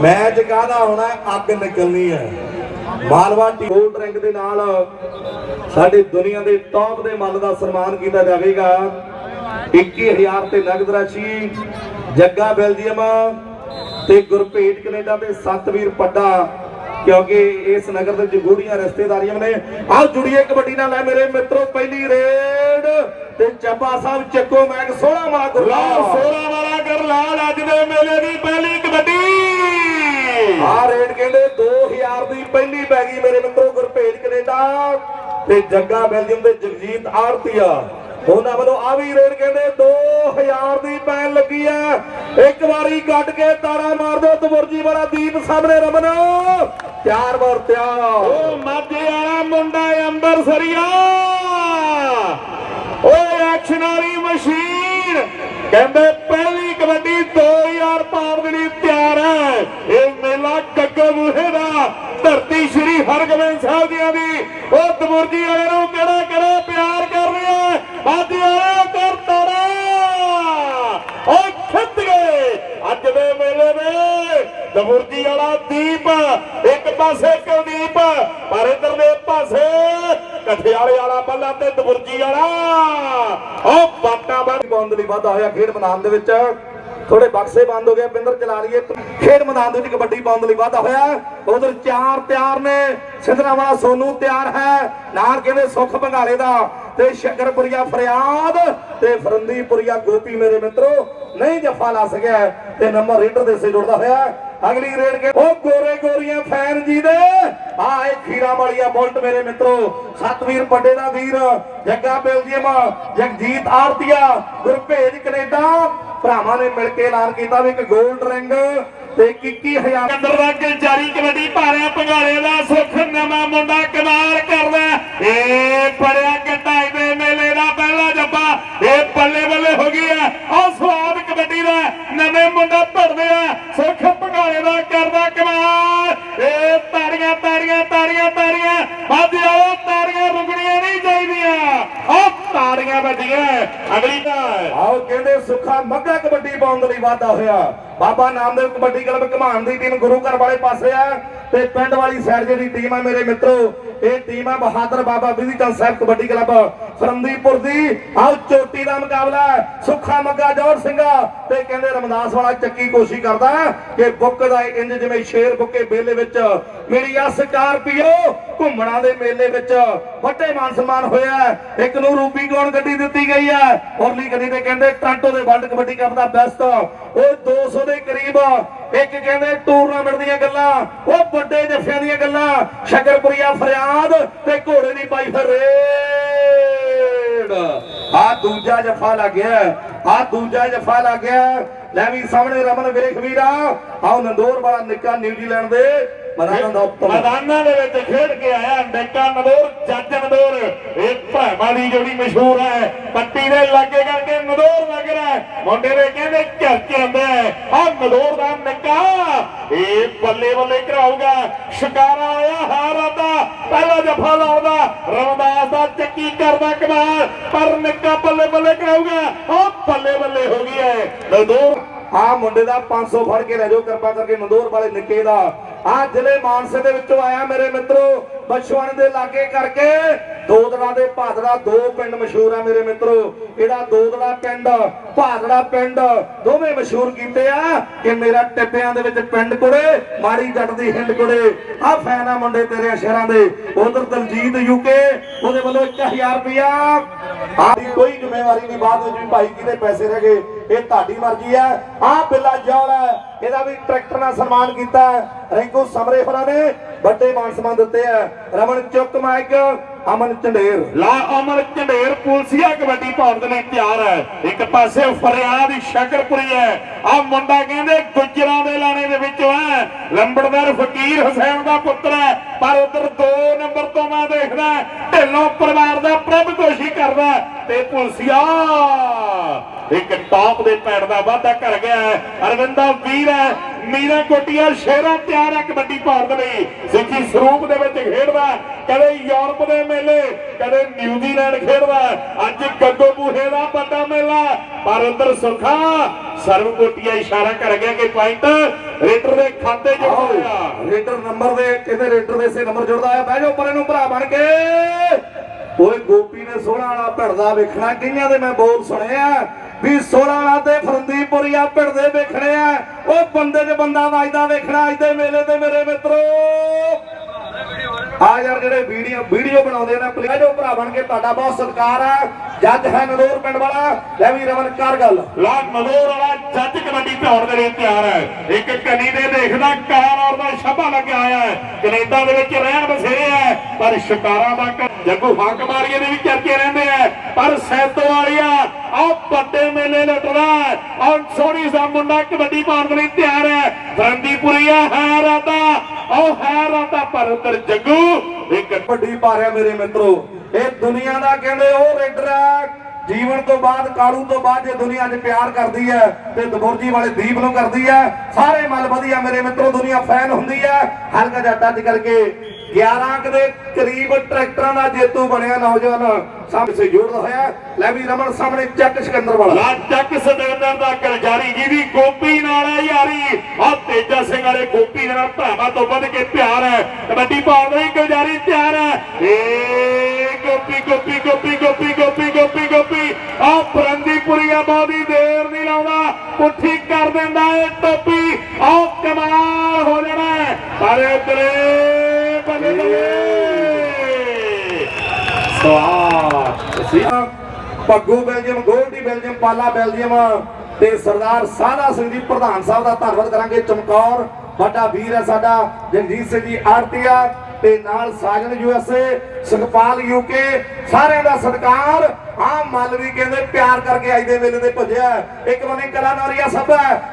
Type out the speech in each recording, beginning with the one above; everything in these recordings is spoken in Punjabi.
ਮੈਚ ਕਾਹਦਾ ਹੋਣਾ? ਅੱਗ ਨਿਕਲਣੀ ਹੈ। ਮਾਲਵਾ ਟੀਮ ਰੈਂਕ ਦੇ ਨਾਲ ਸਾਡੀ ਦੁਨੀਆ ਦੇ ਟੌਪ ਦੇ ਮੱਲ ਦਾ ਸਨਮਾਨ ਕੀਤਾ ਜਾਵੇਗਾ। 21000 ਤੇ ਨਗਦ ਰਾਸ਼ੀ ਜੱਗਾ ਬੈਲਜੀਅਮ ਤੇ ਗੁਰਪ੍ਰੀਤ ਕੈਨੇਡਾ ਤੇ ਸਤਵੀਰ ਪੱਡਾ, ਕਿਉਂਕਿ ਇਸ ਨਗਰ ਦੇ ਵਿੱਚ ਰਿਸ਼ਤੇਦਾਰੀਆਂ ਨੇ। ਆਹ ਜੁੜੀਏ ਕਬੱਡੀ ਨਾਲ ਲੈ ਮੇਰੇ ਮਿੱਤਰੋ, ਪਹਿਲੀ ਰੇਡ ਤੇ ਚੱਬਾ ਸਾਹਿਬ ਚੱਕੋ ਮੈਗ 16 ਮਾਲਾ ਗੁਰਲਾਲ 16 ਵਾਲਾ ਗਰਲਾਲ ਅੱਜ ਦੇ ਮੇਲੇ ਦੀ ਪਹਿਲੀ ਕਬੱਡੀ। ਆ ਰੇਡ ਕਹਿੰਦੇ 2000 ਦੀ ਪਹਿਲੀ ਪੈ ਗਈ ਮੇਰੇ ਮਿੱਤਰੋ ਗੁਰਪ੍ਰੀਤ ਕੈਨੇਡਾ ਤੇ ਜੱਗਾ ਬੈਲਜੀਅਮ ਦੇ ਜਗਜੀਤ ਆਰਤੀਆ ਉਹਨਾਂ ਵੱਲੋਂ ਆ ਵੀ ਰੇਡ ਕਹਿੰਦੇ 2000 ਦੀ ਪੈਣ ਲੱਗੀ ਆ ਇੱਕ ਵਾਰੀ ਕੱਢ ਕੇ ਤਾੜਾ ਮਾਰ ਦਿਓ ਤਬੁਰਜੀ ਵਾਲਾ ਦੀਪ ਸਾਹਮਣੇ ਰਮਨ। ਤਿਆਰ ਵਰ ਤਿਆਰ। ਉਹ ਮਾਝੇ ਵਾਲਾ ਮੁੰਡਾ ਅੰਬਰਸਰੀਆ। ਓਏ ਐਕਸ਼ਨ ਵਾਲੀ ਮਸ਼ੀਨ ਕਹਿੰਦੇ ਪਹਿਲੀ ਕਬੱਡੀ 2000 ਪਾਉਣ ਦੇ ਲਈ ਤਿਆਰ ਹੈ। ਇਹ ਮੇਲਾ ਗੱਗੋ ਮੂਹੇ ਦਾ, ਧਰਤੀ ਸ਼੍ਰੀ ਹਰਗੋਬਿੰਦ ਸਾਹਿਬ ਦੀਆਂ ਦੀ। ਉਹ ਦਬੁਰਜੀ ਵਾਲੇ ਨੂੰ ਕਿਹੜਾ ਕਿਹੜਾ ਪਿਆਰ ਕਰ ਰਿਹਾ ਮਾਝੇ ਵਾਲਾ ਕਰ ਤਾੜਾ ਓ ਖਿੱਚ ਗਏ। ਅੱਜ ਦੇ ਮੇਲੇ ਦੇ ਦਬੁਰਜੀ ਵਾਲਾ ਦੀਪ, ਇੱਕ ਪਾਸੇ ਕੁਲਦੀਪ, ਪਰ ਇਧਰਲੇ ਪਾਸੇ ਕਠਿਆਲੇ ਵਾਲਾ ਬੱਲਾ ਤੇ ਦਬੁਰਜੀ ਵਾਲਾ। ਓ ਬਾਟਾ ਬੰਦ ਬੰਦ ਲਈ ਵਾਧਾ ਹੋਇਆ ਖੇਡ ਮੈਦਾਨ ਦੇ ਵਿੱਚ। ਥੋੜੇ ਬਕਸੇ ਬੰਦ ਹੋ ਗਏ ਪਿੰਦਰ ਚਲਾ ਲਈਏ। ਖੇਡ ਮੈਦਾਨ ਦੇ ਵਿੱਚ ਕਬੱਡੀ ਬੰਦ ਲਈ ਵਾਧਾ ਹੋਇਆ। ਉਧਰ ਚਾਰ ਤਿਆਰ ਨੇ। ਸਿੰਧਰਾ ਵਾਲਾ ਸੋਨੂ ਤਿਆਰ ਹੈ। ਨਾਲ ਕਹਿੰਦੇ ਸੁਖ ਬੰਗਾਲੇ ਦਾ। ਤੇ ਸ਼ਕਰਪੁਰੀਆ ਫਰਿਆਦ ਤੇ ਫਰੰਦੀਪੁਰੀਆ ਗੋਪੀ ਮੇਰੇ ਮਿੱਤਰੋ, ਨਹੀਂ ਜਫਾ ਲਾ ਸਕਿਆ ਤੇ ਨੰਬਰ ਰੇਡਰ ਦੇ ਸੇ ਜੁੜਦਾ ਹੋਇਆ ਅਗਲੀ ਰੇਡ ਕੇ ਉਹ ਗੋਰੇ ਗੋਰੀਆਂ ਫੈਨ ਜੀ ਦੇ। ਆ ਇਹ ਖੀਰਾ ਵਾਲੀਆ ਬੁਲਟ ਮੇਰੇ ਮਿੱਤਰੋ, ਸਤਵੀਰ ਪੱਡੇ ਦਾ ਵੀਰ, ਜੱਗਾ ਬੈਲਜੀਅਮ, ਜਗਜੀਤ ਆਰਤੀਆ, ਗੁਰਭੇਜ ਕੈਨੇਡਾ ਭਰਾਵਾਂ ਨੇ ਮਿਲ ਕੇ ਐਲਾਨ ਕੀਤਾ ਵੀ ਇੱਕ 골ਡ ਰਿੰਗ ਤੇ 21000 ਅੰਦਰ ਦਾ ਜਾਰੀ ਕਬੱਡੀ ਭਾਰਿਆ ਪੰਗਾਲੇ ਦਾ ਸੁੱਖ ਨਵਾਂ ਮੁੰਡਾ ਕਮਾਲ ਕਰਦਾ ਏ ਪੜਿਆ ਕਟਾਈ ਦੇ ਮੇਲੇ ਦਾ ਪਹਿਲਾ ਜੱਬਾ ਇਹ ਬੱਲੇ ਬੱਲੇ ਹੋ ਗਈ ਹੈ। ਉਹ ਸਵਾਦ ਕਬੱਡੀ ਦਾ ਨਵੇਂ ਮੁੰਡਾ ਭਰਦੇ ਆ। ਸੁੱਖ ਪੰਗਾਲੇ ਦਾ ਕਰਦਾ ਕਮਾਲ। ਇਹ ਤਾੜੀਆਂ ਤਾੜੀਆਂ ਤਾੜੀਆਂ ਤਾੜੀਆਂ। ਵੱਧ ਆਓ ਤਾੜੀਆਂ ਰੁਕਣੀਆਂ ਨਹੀਂ ਚਾਹੀਦੀਆਂ। ਉਹ ਤਾੜੀਆਂ ਵੱਡੀਆਂ ਅਗਲੀ ਦਾ ਆਓ ਕਹਿੰਦੇ ਸੁੱਖਾ ਮੱਗਾ ਕਬੱਡੀ ਪਾਉਣ ਦੇ ਲਈ ਵਾਧਾ ਹੋਇਆ? ਬਾਬਾ ਨਾਮਦੇਵ ਕਬੱਡੀ ਕਲੱਬ ਘਮਾਣ ਦੀ ਟੀਮ ਗੁਰੂ ਘਰ ਵਾਲੇ ਪਾਸੇ ਆ ਤੇ ਪਿੰਡ ਵਾਲੀ ਸਾਈਡ ਜਿਹੜੀ ਟੀਮ ਆ ਮੇਰੇ ਮਿੱਤਰੋ, ਇਹ ਟੀਮ ਆ ਬਹਾਦਰ ਬਾਬਾ ਵਿਧੀਚੰਦ ਸਾਹਿਬ ਕਬੱਡੀ ਕਲੱਬ। ਫਰੰਦੀਪੁਰ ਦੀ, ਆਓ ਚੋਟੀ ਦਾ ਮੁਕਾਬਲਾ ਸੁੱਖਾ ਮੱਗਾ ਜੋੜ ਸਿੰਘਾ ਤੇ ਕਹਿੰਦੇ ਰਮਦਾਸ ਵਾਲਾ ਚੱਕੀ ਕੋਸ਼ਿਸ਼ ਕਰਦਾ ਕਿ ਬੁੱਕ ਦਾ ਇੰਜ ਜਿਵੇਂ ਸ਼ੇਰ ਬੁੱਕੇ ਮੇਲੇ ਵਿੱਚ ਮੇਰੀ ਆ ਸਕਾਰਪੀਓ ਘੁੰਮਣਾ ਦੇ ਮੇਲੇ ਵਿੱਚ ਵੱਡੇ ਮਾਨ ਸਨਮਾਨ ਹੋਇਆ ਇੱਕ ਨੂੰ ਰੂਬੀ ਗੌਣ ਗੱਡੀ ਦਿੱਤੀ ਗਈ ਹੈ। ਔਰਲੀ ਗੱਡੀ ਤੇ ਕਹਿੰਦੇ ਟ੍ਰਾਂਟੋ ਦੇ ਵਰਲਡ ਕਬੱਡੀ ਕੱਪ ਦਾ ਬੈਸਟ ਉਹ 200 ਦੇ ਕਰੀਬ। ਇੱਕ ਕਹਿੰਦੇ ਟੂਰਨਾਮੈਂਟ ਦੀਆਂ ਗੱਲਾਂ, ਉਹ ਵੱਡੇ ਜੱਫਿਆਂ ਦੀਆਂ ਗੱਲਾਂ। ਸ਼ਕਰਪੁਰੀਆ ਫਰਿਆਦ ਤੇ ਘੋੜੇ ਦੀ ਪਾਈ ਫਿਰ ਰੇਡ। ਆ ਦੂਜਾ ਜੱਫਾ ਲੱਗ ਗਿਆ। ਆ ਦੂਜਾ ਜੱਫਾ ਲੱਗ ਗਿਆ। ਲੈ ਵੀ ਸਾਹਮਣੇ ਰਮਨ ਵੇਖ ਵੀਰਾ। ਆਓ ਨੰਦੋਰ ਵਾਲਾ ਨਿੱਕਾ ਨਿਊਜ਼ੀਲੈਂਡ ਦੇ ਮੈਦਾਨਾਂ ਦੇ ਵਿੱਚ ਖੇਡ ਕੇ ਆਇਆ ਡੇਕਾ ਨਦੌਰ ਜੱਜ ਨਦੌਰ ਇਹ ਭਾਵਾਂ ਦੀ ਜੋੜੀ ਮਸ਼ਹੂਰ ਹੈ ਪੱਟੀ ਦੇ ਲਾਗੇ ਕਰਕੇ ਨਦੌਰ ਲੱਗ ਰਿਹਾ ਹੈ। ਮੁੰਡੇ ਦੇ ਕਹਿੰਦੇ ਘਰ ਚ ਆਉਂਦਾ ਆ ਨਦੌਰ ਦਾ ਨਿੱਕਾ ਇਹ ਬੱਲੇ ਬੱਲੇ ਕਰਾਊਗਾ ਸ਼ਿਕਾਰਾ ਆਇਆ ਹਾਰਾ ਦਾ ਪਹਿਲਾ ਜਫਾ ਲਾਉਂਦਾ ਰਮਦਾਸ ਦਾ ਚੱਕੀ ਕਰਦਾ ਕਮਾਲ ਪਰ ਨਿੱਕਾ ਬੱਲੇ ਬੱਲੇ ਕਰਾਊਗਾ ਉਹ ਬੱਲੇ ਬੱਲੇ ਹੋ ਗਈ ਹੈ ਨਦੌਰ ਆ ਮੁੰਡੇ ਦਾ 500 ਫੜ ਕੇ ਲੈ ਜਾਓ ਕਿਰਪਾ ਕਰਕੇ ਨੰਦੋਰ ਵਾਲੇ ਨਿੱਕੇ ਦਾ। ਆ ਜ਼ਿਲ੍ਹੇ ਮਾਨਸੇ ਦੇ ਵਿੱਚੋਂ ਆਇਆ ਮੇਰੇ ਮਿੱਤਰੋ ਬਛਵਾਣ ਦੇ ਲਾਗੇ ਕਰਕੇ ਦੋਦੜਾ ਦੇ ਭਾਦੜਾ, ਦੋ ਪਿੰਡ ਮਸ਼ਹੂਰ ਆ ਮੇਰੇ ਮਿੱਤਰੋ। ਇਹਦਾ ਦੋਦੜਾ ਪਿੰਡ, ਭਾਦੜਾ ਪਿੰਡ, ਦੋਵੇਂ ਮਸ਼ਹੂਰ ਕੀਤੇ ਆ ਕਿ ਮੇਰਾ ਟਿੱਪਿਆਂ ਦੇ ਵਿੱਚ ਪਿੰਡ ਕੁੜੇ, ਮਾੜੀ ਜੱਟ ਦੀ ਹਿੰਡ ਕੁੜੇ। ਆ ਫੈਨ ਆ ਮੁੰਡੇ ਤੇਰੇ ਸ਼ਹਿਰਾਂ ਦੇ। ਉਧਰ ਦਲਜੀਤ ਯੂਕੇ ਉਹਦੇ ਵੱਲੋਂ 1000 ਰੁਪਿਆ ਆਦੀ ਕੋਈ ਜ਼ਿੰਮੇਵਾਰੀ ਨਹੀਂ, ਬਾਅਦ ਵਿੱਚ ਵੀ ਭਾਈ ਕਿਤੇ ਪੈਸੇ ਰਹਿ ਗਏ। ਇਹ ਤੁਹਾਡੀ ਮਰਜ਼ੀ ਹੈ। ਆਹ ਬਿੱਲਾ ਜੌਲ ਹੈ। ਇਹਦਾ ਵੀ ਟਰੈਕਟਰ ਨਾਲ ਸਨਮਾਨ ਕੀਤਾ ਹੈ। ਰਿੰਕੂ ਸਮਰੇ ਹੋਰਾਂ ਨੇ ਵੱਡੇ ਮਾਨ ਸਨਮਾਨ ਦਿੱਤੇ ਆ ਰਮਨ ਚੁੱਕ ਮਾਈਕ। ਅਮਨ ਝੰਡੇਰ ਲਾ ਅਮਰ ਝੰਡੇਰ ਪੁਲਸੀਆ ਕਬੱਡੀ ਪਾਉਣ ਲਈ ਤਿਆਰ ਹੈ। ਇੱਕ ਪਾਸੇ ਫਰਿਆਦ ਸ਼ਕਰਪੁਰੀ ਹੈ। ਆ ਮੁੰਡਾ ਕਹਿੰਦੇ ਗੁੱਜਰਾਂ ਦੇ ਲਾਣੇ ਦੇ ਵਿੱਚੋਂ ਹੈ। ਲੰਬੜਦਾਰ ਫਕੀਰ ਹੁਸੈਨ ਦਾ ਪੁੱਤਰ ਹੈ। ਪਰ ਉਧਰ 2 ਨੰਬਰ ਤੋਂ ਮੈਂ ਦੇਖਦਾ ਢਿੱਲੋਂ ਪਰਿਵਾਰ ਦਾ ਪ੍ਰਭ ਕੋਸ਼ਿਸ਼ ਕਰਦਾ ਤੇ ਪੁਲਸੀਆ ਇੱਕ ਟਾਪ ਦੇ ਪੈਣ ਦਾ ਵਾਧਾ ਕਰ ਗਿਆ ਹੈ। ਅਰਵਿੰਦਾ ਵੀਰ ਹੈ ਮੀਰਾ ਕੋਟੀਆ ਸ਼ੇਰਾ ਤਿਆਰ ਹੈ ਕਬੱਡੀ ਦੇ ਲਈ। ਸਿੱਖੀ ਸਰੂਪ ਦੇ ਵਿੱਚ ਖੇਡਦਾ ਕਦੇ ਯੂਰਪ ਦੇ ਮੇਲੇ ਕਦੇ ਨਿਊਜ਼ੀਲੈਂਡ ਖੇਡਦਾ ਅੱਜ ਗੱਗੋ ਬੂਹੇ ਦਾ ਵੱਡਾ ਮੇਲਾ। ਪਰ ਉਧਰ ਸੁਖਾ ਸਰਵ ਕੋਟੀਆ ਇਸ਼ਾਰਾ ਕਰ ਗਿਆ ਕਿ ਪੁਆਇੰਟ ਰੇਡਰ ਦੇ ਖਾਤੇ ਚ ਹੋਇਆ ਰੇਡਰ ਨੰਬਰ ਦੇ ਕਹਿੰਦੇ ਰੇਡਰ ਦੇ ਸੇ ਨੰਬਰ ਜੁੜਦਾ ਆ ਬਹਿ ਜਾਓ ਪਰੇ ਨੂੰ ਭਰਾ ਬਣ ਕੇ। ਓਏ ਗੋਪੀ ਨੇ ਸੋਹਣਾ ਵਾਲਾ ਭਿੜਦਾ ਵੇਖਣਾ। ਕਈਆਂ ਦੇ ਮੈਂ ਬੋਲ ਸੁਣਿਆ। ਵੀ ਸੋਹਣਾ ਵਾਲਾ ਤੇ ਫਰੰਦੀਪੁਰੀਆ ਭਿੜਦੇ ਵੇਖਣੇ ਆ। ਉਹ ਬੰਦੇ 'ਚ ਬੰਦਾ ਵੱਜਦਾ ਵੇਖਣਾ, ਅੱਜ ਦੇ ਮੇਲੇ ਤੇ ਮੇਰੇ ਮਿੱਤਰੋ। ਆ ਯਾਰ ਜਿਹੜੇ ਵੀਡੀਓ ਵੀਡੀਓ ਬਣਾਉਂਦੇ ਨੇ ਪਲੀਜ਼ ਉਹ ਭਰਾ ਬਣ ਕੇ ਤੁਹਾਡਾ ਬਹੁਤ ਸਤਿਕਾਰ ਆ। ਜੱਜ ਹੈ ਨਦੌਰ ਪਿੰਡ ਵਾਲਾ ਲੈ ਵੀ ਰਮਨ ਕਰ ਗੱਲ। ਲਾ ਮਲੋਰ ਵਾਲਾ ਜੱਜ ਕਬੱਡੀ ਧੌਣ ਦੇ ਲਈ ਤਿਆਰ ਹੈ। ਇੱਕ ਕਨੀ ਦੇ ਦੇਖਦਾ ਕਾਰ ਔਰ ਦਾ ਛਾਪਾ ਲੱਗਿਆ ਆਇਆ ਹੈ। ਕੈਨੇਡਾ ਦੇ ਵਿੱਚ ਰਹਿਣ ਬਸੇਰੇ ਹੈ ਪਰ ਸ਼ਿਕਾਰਾਂ ਦਾ ਜੱਗੂ ਹੱਕ ਮਾਰੀਏ ਦੇ ਵੀ ਚਰਚੇ ਰਹਿੰਦੇ ਆ ਪਰ ਸੈਤੋ ਵਾਲੀਆ ਆ ਵੱਡੇ ਮੇਲੇ ਲੁੱਟਦਾ ਔਰ ਸੋਹਣੀ ਦਾ ਮੁੰਡਾ ਕਬੱਡੀ ਪਾਉਣ ਦੇ ਲਈ ਤਿਆਰ ਹੈ। ਫਰੰਦੀਪੁਰੀਆ ਹੈ ਰਾਤਾ ਉਹ ਹੈ ਰਾਤਾ ਪਰ ਉਧਰ ਜੱਗੂ ਇੱਕ ਵੱਡੀ ਪਾਰਿਆ ਮੇਰੇ ਮਿੱਤਰੋ ਇਹ ਦੁਨੀਆ ਦਾ ਕਹਿੰਦੇ ਉਹ ਰੇਡਰ ਹੈ ਜੀਵਨ ਤੋਂ ਬਾਅਦ, ਕਾਲੂ ਤੋਂ ਬਾਅਦ ਜੇ ਦੁਨੀਆ 'ਚ ਪਿਆਰ ਕਰਦੀ ਹੈ ਤੇ ਦਬੁਰਜੀ ਵਾਲੇ ਦੀਪ ਨੂੰ ਕਰਦੀ ਹੈ। ਸਾਰੇ ਮਨ ਵਧੀਆ ਮੇਰੇ ਮਿੱਤਰੋ, ਦੁਨੀਆ ਫੈਨ ਹੁੰਦੀ ਹੈ। ਹਲਕਾ ਜਿਹਾ ਟੱਚ ਕਰਕੇ 11 ਕੁ ਦੇ ਕਰੀਬ ਟਰੈਕਟਰਾਂ ਦਾ ਜੇਤੂ ਬਣਿਆ ਨੌਜਵਾਨ ਸਾਹਮਣੇ ਸੇ ਹੋਇਆ ਲੈ ਵੀ ਰਮਨ ਸਾਹਮਣੇ ਚੱਕ ਸਿਕੰਦਰ ਵਾਲਾ। ਲਾ ਚੱਕ ਸਤਿੰਦਰ ਦਾ ਗਲਜਾਰੀ ਜਿਹਦੀ ਗੋਪੀ ਨਾਲ ਹੈ ਯਾਰੀ। ਆ ਤੇਜਾ ਸਿੰਘ ਵਾਲੇ ਗੋਪੀ ਨਾਲ ਭਰਾਵਾਂ ਤੋਂ ਵੱਧ ਕੇ ਪਿਆਰ ਹੈ। ਕਬੱਡੀ ਪਾਉਣ ਲਈ ਗਲਜਾਰੀ ਤਿਆਰ ਹੈ। ਏ ਗੋਪੀ ਗੋਪੀ ਗੋਪੀ ਗੋਪੀ ਗੋਪੀ ਗੋਪੀ ਗੋਪੀ। ਆ ਫਰੰਦੀਪੁਰੀਆ ਬਹੁਤੀ ਦੇਰ ਨਹੀਂ ਲਾਉਂਦਾ। ਪੁੱਠੀ ਕਰ ਦਿੰਦਾ ਏ ਟੋਪੀ। ਆ ਕਮਾਲ ਹੋ ਜਾਣਾ ਹੈ। ਪਰ ਤੇਰੇ ਬੱਲੇ ਬੱਲੇ ਸਵਾਦ Paggu Belgium, Goldy Belgium, Pala Belgium ਤੇ ਸਰਦਾਰ ਸਾਦਾ ਸਿੰਘ ਜੀ, ਪ੍ਰਧਾਨ ਸਾਹਿਬ ਦਾ ਧੰਨਵਾਦ ਕਰਾਂਗੇ। ਚਮਕੌਰ ਵੱਡਾ ਵੀਰ ਹੈ ਸਾਡਾ ਜਗਜੀਤ ਸਿੰਘ ਜੀ ਆਰਤੀਆ ਤੇ ਨਾਲ ਸਾਜਨ ਯੂਐਸਏ ਸੁਖਪਾਲ ਯੂਕੇ ਸਾਰਿਆਂ ਦਾ ਸਤਿਕਾਰ। ਆ ਮੱਲ ਕਹਿੰਦੇ ਪਿਆਰ ਕਰਕੇ ਅੱਜ ਦੇ ਵੇਲੇ ਤੇ ਭੁੱਜਿਆ ਇੱਕ ਬੰਨੇ ਕਲਾ ਨੌਰੀਆ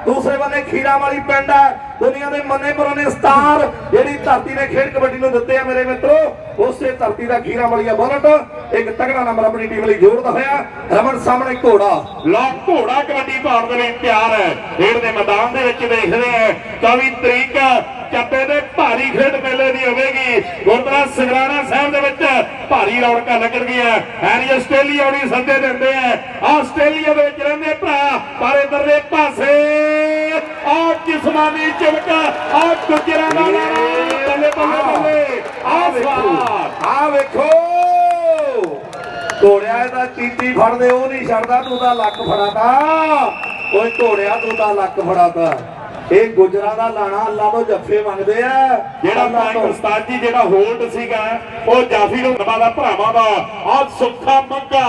ਦੂਸਰੇ ਬੰਨੇ ਖੀਰਾ ਵਾਲੀ ਪਿੰਡ ਹੈ। ਦੁਨੀਆ ਦੇ ਮੰਨੇ ਪਰੋਨੇ ਸਟਾਰ ਜਿਹੜੀ ਧਰਤੀ ਨੇ ਖੇਡ ਕਬੱਡੀ ਨੂੰ ਦਿੱਤੇ ਆ ਮੇਰੇ ਮਿੱਤਰੋ, ਉਸੇ ਧਰਤੀ ਦਾ ਖੀਰਾ ਵਾਲੀਆ ਬੁਲਟ, ਇੱਕ ਤਗੜਾ ਨੰਬਰ ਆਪਣੀ ਟੀਮ ਲਈ ਜੋੜਦਾ ਹੋਇਆ। ਰਮਨ ਸਾਹਮਣੇ ਘੋੜਾ ਲਾ ਘੋੜਾ ਕਬੱਡੀ ਪਾਉਣ ਦੇ ਲਈ ਤਿਆਰ ਹੈ। ਖੇਡ ਦੇ ਮੈਦਾਨ ਦੇ ਵਿੱਚ ਦੇਖਦੇ ਆ 24 ਤਰੀਕ ਚੱਪੇ ਦੇ ਭਾਰੀ ਖੇਡ ਮੇਲੇ ਦੀ ਹੋਵੇਗੀ। ਗੁਰਦੁਆਰਾ ਸਿਗਰਾਣਾ ਸਾਹਿਬ ਦੇ ਵਿੱਚ ਭਾਰੀ ਰੌਣਕਾਂ ਲੱਗਣਗੀਆਂ। ਹੈਰੀ ਆਸਟ੍ਰੇਲੀਆ ਵੀ ਸੱਦੇ ਦਿੰਦੇ ਆ। ਆਸਟ੍ਰੇਲੀਆ ਦੇ ਵਿੱਚ ਰਹਿੰਦੇ ਭਰਾ ਪਰ ਇਧਰਲੇ ਪਾਸੇ ਆ ਜਿਸਮਾਨੀ ਚਮਕ ਆ ਗੁਜਰਾਂ ਦਾ ਨਾਰਾ ਬੱਲੇ ਬੱਲੇ ਬੱਲੇ। ਆ ਸਵਾਰ ਆ ਵੇਖੋ। ਘੋੜਿਆ ਇਹਦਾ ਚੀਟੀ ਫੜਦੇ ਉਹ ਨਹੀਂ ਛੱਡਦਾ ਤੂੰ ਤਾਂ ਲੱਕ ਫੜਾਤਾ। ਓਏ ਘੋੜਿਆ ਤੂੰ ਤਾਂ ਲੱਕ ਫੜਾਤਾ। ਇਹ ਗੁਜਰਾਂ ਦਾ ਲਾਣਾ ਅੱਲਾ ਤੋਂ ਜੱਫੇ ਮੰਗਦੇ ਆ ਜਿਹੜਾ ਤੋਂ। ਉਸਤਾਦ ਜੀ ਜਿਹੜਾ ਹੋਲਡ ਸੀਗਾ ਉਹ ਜਾਫੀ ਨੂੰ ਨਵਾਦਾ ਭਰਾਵਾਂ ਦਾ ਆ ਸੁੱਖਾ ਮੰਗਾ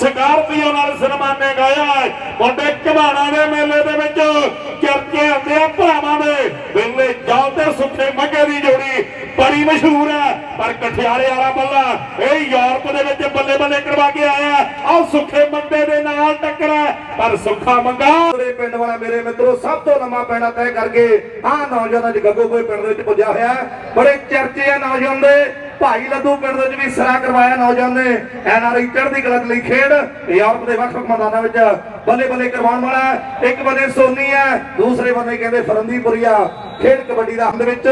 ਸਕਾਰਪੀਓ ਨਾਲ ਸਨਮਾਨੇ ਗਾਇਆ। ਮੁੰਡੇ ਘਮਾਣਾ ਦੇ ਮੇਲੇ ਦੇ ਵਿੱਚ ਚਰਚੇ ਹੁੰਦੇ ਆ ਭਰਾਵਾਂ ਦੇ ਵੇਲੇ ਜਾਓ ਤੇ ਸੁੱਖੇ ਮੰਗੇ ਦੀ ਜੋੜੀ ਬੜੀ ਮਸ਼ਹੂਰ ਹੈ ਪਰ ਕਠਿਆਲੇ ਵਾਲਾ ਬੱਲਾ ਇਹ ਯੂਰਪ ਦੇ ਵਿੱਚ ਬੱਲੇ ਬੱਲੇ ਕਰਵਾ ਕੇ ਆਇਆ ਆ ਸੁੱਖੇ ਮੰਦੇ ਦੇ ਨਾਲ ਟੱਕਰਾ ਪਰ ਸੁੱਖਾ ਮੰਗਾ। ਮੇਰੇ ਪਿੰਡ ਵਾਲਾ ਮੇਰੇ ਮਿੱਤਰੋ, ਸਭ ਤੋਂ ਲੰਮਾ ਪੈਣਾ ਤੈਅ ਕਰਕੇ ਆ ਅੱਜ ਗੱਗੋ ਕੋਈ ਪਿੰਡ ਦੇ ਵਿੱਚ ਪੁੱਜਿਆ ਹੋਇਆ ਬੜੇ ਚਰਚੇ ਆ ਨੌਜਵਾਨ ਦੇ। ਭਾਈ ਲੱਦੂ ਪਿੰਡ ਦੇ ਵਿੱਚ ਵੀ ਸਿਰਾ ਕਰਵਾਇਆ ਨੌਜਵਾਨ ਨੇ। ਐਨਆਰਆਈ ਚੜ੍ਹਦੀ ਕਲਾ ਲਈ ਖੇਡ। ਯੂਰਪ ਦੇ ਵੱਖ ਵੱਖ ਮੈਦਾਨਾਂ ਵਿੱਚ ਬੱਲੇ ਬੱਲੇ ਕਰਵਾਉਣ ਵਾਲਾ ਇੱਕ ਬੰਨੇ ਸੋਨੀ ਹੈ, ਦੂਸਰੇ ਬੰਨੇ ਕਹਿੰਦੇ ਫਰੰਦੀਪੁਰੀਆ ਖੇਡ ਕਬੱਡੀ ਦਾ ਹੰਦ ਵਿੱਚ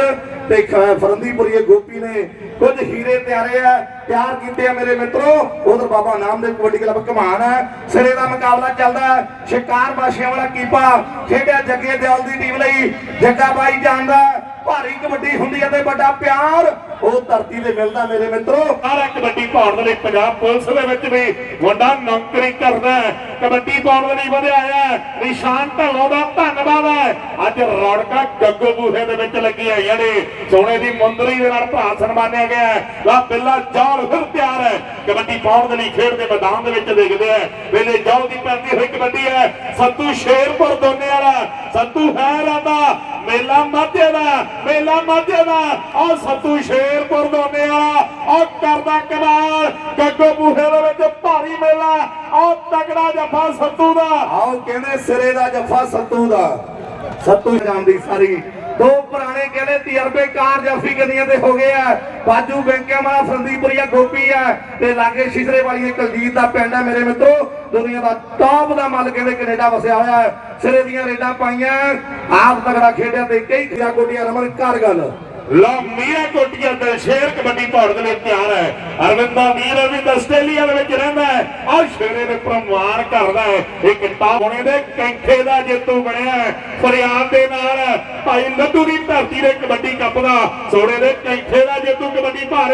ਤੇ ਫਰੰਦੀਪੁਰੀਏ ਗੋਪੀ ਨੇ ਕੁਝ ਹੀਰੇ ਤਿਆਰੇ ਆ, ਤਿਆਰ ਕੀਤੇ ਆ ਮੇਰੇ ਮਿੱਤਰੋ। ਉਧਰ ਬਾਬਾ ਨਾਮਦੇਵ ਕਬੱਡੀ ਕਲੱਬ ਕਮਾਨ ਹੈ। ਸਿਰੇ ਦਾ ਮੁਕਾਬਲਾ ਚੱਲਦਾ ਹੈ। ਸ਼ਿਕਾਰ ਬਾਸ਼ੀਆਂ ਵਾਲਾ ਕੀਪਾ ਖੇਡਿਆ ਜੱਗੇ ਦਿਆਲ ਦੀ ਟੀਮ ਲਈ। ਜੱਗਾ ਬਾਈ ਜਾਣਦਾ ਹੈ। ਭਾਰੀ ਕਬੱਡੀ ਹੁੰਦੀ ਹੈ ਤੇ ਵੱਡਾ ਪਿਆਰ। ਉਹ ਧਰਤੀ ਤੇ ਮਿਲਦਾ ਮੇਰੇ ਮਿੱਤਰੋ। ਸਾਰਾ ਕਬੱਡੀ ਪਾਉਣ ਦੇ ਲਈ ਪੰਜਾਬ ਪੁਲਿਸ ਦੇ ਵਿੱਚ ਵੀ ਵੱਡਾ ਨੌਕਰੀ ਕਰਦਾ ਕਬੱਡੀ ਪਾਉਣ ਦੇ ਲਈ ਵਧਿਆ ਹੈ। ਨਿਸ਼ਾਨ ਢੱਲੋਂ ਦਾ ਧੰਨਵਾਦ ਹੈ। ਅੱਜ ਰੌਣਕਾਂ ਗੱਗੋ ਬੂਹੇ ਦੇ ਵਿੱਚ ਲੱਗੀ ਹੋਈਆਂ ਨੇ। ਸੋਨੇ ਦੀ ਮੁੰਦਰੀ ਦੇ ਨਾਲ ਭਰਾ ਸਨਮਾਨਿਆ ਗਿਆ ਲਾ ਬਿੱਲਾ ਜਾਲ ਫਿਰ ਤਿਆਰ ਹੈ। ਕਬੱਡੀ ਪਾਉਣ ਦੇ ਲਈ ਖੇਡ ਦੇ ਮੈਦਾਨ ਦੇ ਵਿੱਚ ਦੇਖਦੇ ਆ ਵੇਲੇ ਜਾਲ ਦੀ ਪੈਂਦੀ ਹੋਈ ਕਬੱਡੀ ਹੈ। ਸੱਤੂ ਸ਼ੇਰਪੁਰ ਦੋਨੇ ਵਾਲਾ, ਸੱਤੂ ਹੈ ਰਾਦਾ ਮੇਲਾ ਮਾਝੇ ਦਾ, ਮੇਲਾ ਮਾਝੇ ਦਾ। ਆ ਸੱਤੂ ਸ਼ੇਰਪੁਰ ਦੋਨੇ ਵਾਲਾ ਆ ਕਰਦਾ ਕਮਾਲ ਗੱਗੋ ਬੂਹੇ ਦੇ ਵਿੱਚ ਭਾਰੀ ਮੇਲਾ ਆ ਤਗੜਾ ਜੱਫਾ ਸੱਤੂ ਦਾ। ਆਓ ਕਹਿੰਦੇ ਸਿਰੇ ਦਾ ਜੱਫਾ ਸੱਤੂ ਦਾ? ਸੱਤੂ ਜਾਂਦੀ ਸਾਰੀ। ਦੋ ਪੁਰਾਣੇ ਕਹਿੰਦੇ ਤਜਰਬੇਕਾਰ ਜਾਫੀ ਗੱਡੀਆਂ ਤੇ ਹੋ ਗਏ ਆ? ਬਾਜੂ ਬੈਂਕਿਆਂ ਵਾਲਾ ਫਰੰਦੀਪੁਰੀਆ ਗੋਪੀ ਆ ਤੇ ਲਾਗੇ ਸ਼ਿਸ਼ਰੇ ਵਾਲੀ ਕਲਜੀਤ ਦਾ ਪਿੰਡ ਆ ਮੇਰੇ ਮਿੱਤਰੋ। ਦੁਨੀਆ ਦਾ ਟੌਪ ਦਾ ਮੱਲ ਕਹਿੰਦੇ ਕੈਨੇਡਾ ਵਸਿਆ ਹੋਇਆ ਸਿਰੇ ਦੀਆਂ ਰੇਡਾਂ ਪਾਈਆਂ। ਆਪ ਤਗੜਾ ਖੇਡਿਆ ਤੇ ਕਈ ਖਿਆ ਗੋਡੀਆਂ ਰਮਨ ਕਰ ਗੱਲ। ਲਾ ਮੀਰਾ ਕੋਟੀਆ ਦਲਸ਼ੇਰ ਕਬੱਡੀ ਪਾਉਣ ਦੇ ਲਈ ਤਿਆਰ ਹੈ। ਅਰਵਿੰਦਾ ਮੀਰ ਅਰਵਿੰਦ ਆਸਟ੍ਰੇਲੀਆ ਦੇ ਵਿੱਚ ਰਹਿੰਦਾ ਹੈ। ਆ ਸ਼ੇਰੇ ਦੇ ਪ੍ਰਮਾਣ ਕਰਦਾ ਹੈ। ਇੱਕ ਟਾਪੋਣੇ ਦੇ ਕੈਂਠੇ ਦਾ ਜੇਤੂ ਬਣਿਆ ਫਰਿਆਦ ਦੇ ਨਾਲ ਭਾਈ ਲੱਡੂ ਦੀ ਧਰਤੀ ਦੇ ਕਬੱਡੀ ਕੱਪ ਦਾ ਸੋਨੇ ਦੇ ਕੈਂਠੇ ਦਾ ਜੇਤੂ ਕਬੱਡੀ ਪਾ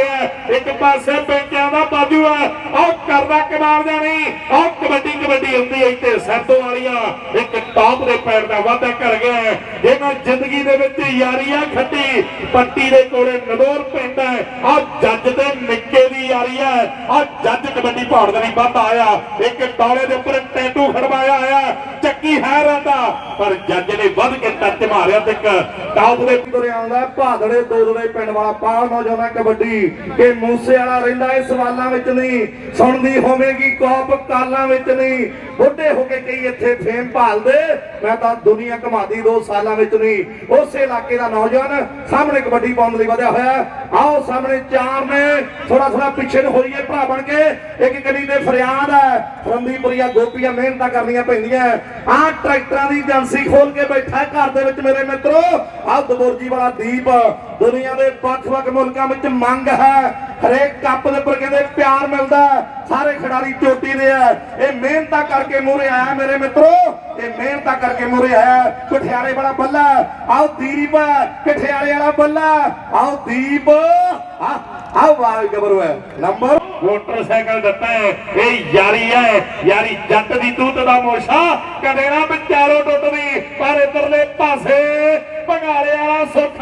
ਇੱਕ ਪਾਸੇ ਪੈਂਕਿਆਂ ਦਾ ਬਾਜੂ ਹੈ। ਆਹ ਕਰਦਾ ਕਮਾਲ ਦਾ ਨਹੀਂ ਆਹ ਕਬੱਡੀ ਕਬੱਡੀ ਹੁੰਦੀ ਹੈ ਇੱਥੇ ਸੈਦੋ ਵਾਲੀਆ। ਇੱਕ ਟਾਪ ਦੇ ਪੈਰ ਦਾ ਵਾਧਾ ਕਰ ਗਿਆ ਹੈ। ਇਹਨਾਂ ਜ਼ਿੰਦਗੀ ਦੇ ਵਿੱਚ ਯਾਰੀਆਂ ਖੱਟੀ ਪੱਟੀ ਦੇ ਕੋਲੇ ਨਦੌਰ ਪੈਂਦਾ ਹੈ। ਆਹ ਜੱਜ ਤੇ ਨਿੱਕੇ ਦੀ ਯਾਰੀ ਹੈ। ਆਹ ਜੱਜ ਕਬੱਡੀ ਭਾੜ ਦੇ ਲਈ ਵੱਧ ਆਇਆ। ਇੱਕ ਡਾਲੇ ਦੇ ਉੱਪਰ ਟੈਟੂ ਖੜਵਾਇਆ ਆਇਆ ਚੱਕੀ ਹੈ ਰਹਿੰਦਾ ਪਰ ਜੱਜ ਨੇ ਵੱਧ ਕੇ ਟੱਚ ਮਾਰਿਆ ਤੇ ਟਾਪ ਦੇ ਤੁਰਿਆ ਆਉਂਦਾ ਭਾਦੜੇ ਦੋਦੜੇ ਪਿੰਡ ਵਾਲਾ ਪਾਲ ਨੌਜਵਾਨ ਕਬੱਡੀ। ਕਿ ਮੂਸੇ ਵਾਲਾ ਰਹਿੰਦਾ ਇਹ ਸਵਾਲਾਂ ਵਿੱਚ ਨਹੀਂ। ਸੁਣਦੀ ਹੋਵੇਗੀ ਕੋਪ ਕਾਲਾਂ ਵਿੱਚ ਨਹੀਂ। ਬੁੱਢੇ ਹੋ ਕੇ ਕਈ ਇੱਥੇ ਫੇਮ ਭਾਲਦੇ। ਮੈਂ ਤਾਂ ਦੁਨੀਆ ਘਮਾਦੀ ਦੋ ਸਾਲਾਂ ਵਿੱਚ ਨਹੀਂ। ਉਸੇ ਇਲਾਕੇ ਦਾ ਨੌਜਵਾਨ ਸਾਹਮਣੇ ਕਬੱਡੀ ਪਾਉਣ ਲਈ ਵਧਿਆ ਹੋਇਆ ਆਓ ਸਾਹਮਣੇ ਚਾਰ ਨੇ ਥੋੜਾ ਥੋੜਾ ਪਿੱਛੇ ਨੂੰ ਹੋਈਏ ਭਰਾ ਬਣ ਕੇ। ਇੱਕ ਕਲੀ ਤੇ ਫਰਿਆਦ ਹੈ। ਫਰੰਦੀਪੁਰੀਆ ਗੋਪੀਆਂ ਮਿਹਨਤਾਂ ਕਰਨੀਆਂ ਪੈਂਦੀਆਂ ਆਹ ਟਰੈਕਟਰਾਂ ਦੀ ਏਜੰਸੀ ਖੋਲ ਕੇ ਬੈਠਾ ਘਰ ਦੇ ਵਿੱਚ ਮੇਰੇ ਮਿੱਤਰੋ। ਆਹ ਦਬੋਰਜੀ ਵਾਲਾ ਦੀਪ, ਦੁਨੀਆ ਦੇ ਵੱਖ-ਵੱਖ ਮੁਲਕਾਂ ਵਿੱਚ ਮੰਗ ਹੈ। ਹਰੇਕ ਕੱਪ ਦੇ ਉੱਪਰ ਕਹਿੰਦੇ ਪਿਆਰ ਮਿਲਦਾ ਸਾਰੇ ਖਿਡਾਰੀ ਚੋਟੀ ਦੇ ਆ ਇਹ ਮਿਹਨਤਾਂ ਕਰਕੇ ਮੂਰੇ ਆਇਆ ਮੇਰੇ ਮਿੱਤਰੋ, ਇਹ ਮਿਹਨਤਾਂ ਕਰਕੇ ਮੂਰੇ ਆਇਆ ਕਠਿਆਲੇ ਵਾਲਾ ਬੱਲਾ ਆਓ ਦੀਪ ਕਠਿਆਲੇ ਵਾਲਾ ਬੱਲਾ ਆਓ ਦੀਪ, ਆ ਵਾਹ ਗਬਰੂ ਹੈ ਨੰਬਰ ਮੋਟਰਸਾਈਕਲ ਦਿੱਤਾ ਹੈ, ਇਹ ਯਾਰੀ ਹੈ। ਯਾਰੀ ਜੱਟ ਦੀ ਤੂਤ ਦਾ ਮੋਸ਼ਾ ਕਦੇ ਨਾ ਵਿਚਾਰੋ ਟੁੱਟਦੀ, ਪਰ ਇਧਰਲੇ ਪਾਸੇ ਭੰਗਾਲੇ ਵਾਲਾ ਸੁੱਖ।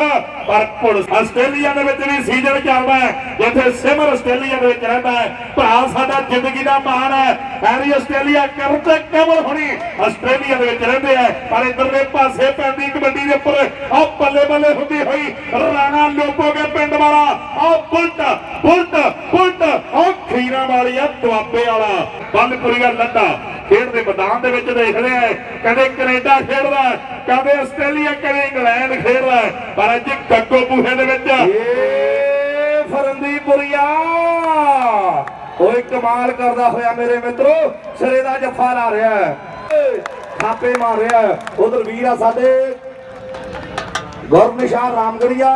ਪਰ ਪੁਲਿਸ ਆਸਟ੍ਰੇਲੀਆ ਦੇ ਵਿੱਚ ਵੀ ਸੀਜ਼ਨ ਚੱਲਦਾ ਹੈ, ਜਿੱਥੇ ਸਿਮਰ ਆਸਟ੍ਰੇਲੀਆ ਦੇ ਵਿੱਚ ਰਹਿੰਦਾ ਹੈ। ਭਰਾ ਸਾਡਾ ਜ਼ਿੰਦਗੀ ਦਾ ਮਾਣ ਹੈ। ਹੈਰੀ ਆਸਟ੍ਰੇਲੀਆ ਕਰਨ ਤੇ ਕਮਲ ਹੋਣੀ ਆਸਟ੍ਰੇਲੀਆ ਦੇ ਵਿੱਚ ਰਹਿੰਦੇ ਆ। ਪਰ ਇਧਰਲੇ ਪਾਸੇ ਪੈਂਦੀ ਕਬੱਡੀ ਦੇ ਉੱਪਰ ਆ ਬੱਲੇ ਬੱਲੇ ਹੁੰਦੀ ਹੋਈ ਰਾਣਾ ਲੋਪੋਗੇ ਪਿੰਡ ਵਾਲਾ ਆ ਬੁਲਟ ਬੁਲਟ ਬੁਲਟ ਆ ਖੀਰਾ ਵਾਲੀ ਆ ਦੁਆਬੇ ਵਾਲਾ। ਬੰਦਪੁਰੀਆ ਲੱਡਾ ਖੇਡ ਦੇ ਮੈਦਾਨ ਦੇ ਵਿੱਚ ਦੇਖਦੇ ਆ ਕਹਿੰਦੇ ਕੈਨੇਡਾ ਖੇਡਦਾ ਕਦੇ ਆਸਟ੍ਰੇਲੀਆ, ਕਦੇ ਇੰਗਲੈਂਡ ਖੇਡਦਾ ਪਰ ਅੱਜ ਗੱਗੋ ਬੂਹੇ ਦੇ ਵਿੱਚ। ਏ ਫਰੰਦੀਪੁਰੀਆ। ਓਏ, ਕਮਾਲ ਕਰਦਾ ਹੋਇਆ ਮੇਰੇ ਮਿੱਤਰੋ। ਸਿਰੇ ਦਾ ਜੱਫਾ ਲਾ ਰਿਹਾ ਥਾਪੇ ਮਾਰ ਰਿਹਾ ਉਧਰ ਵੀਰ ਆ ਸਾਡੇ। ਗੁਰਨਿਸ਼ਾਨ ਰਾਮਗੜੀਆ।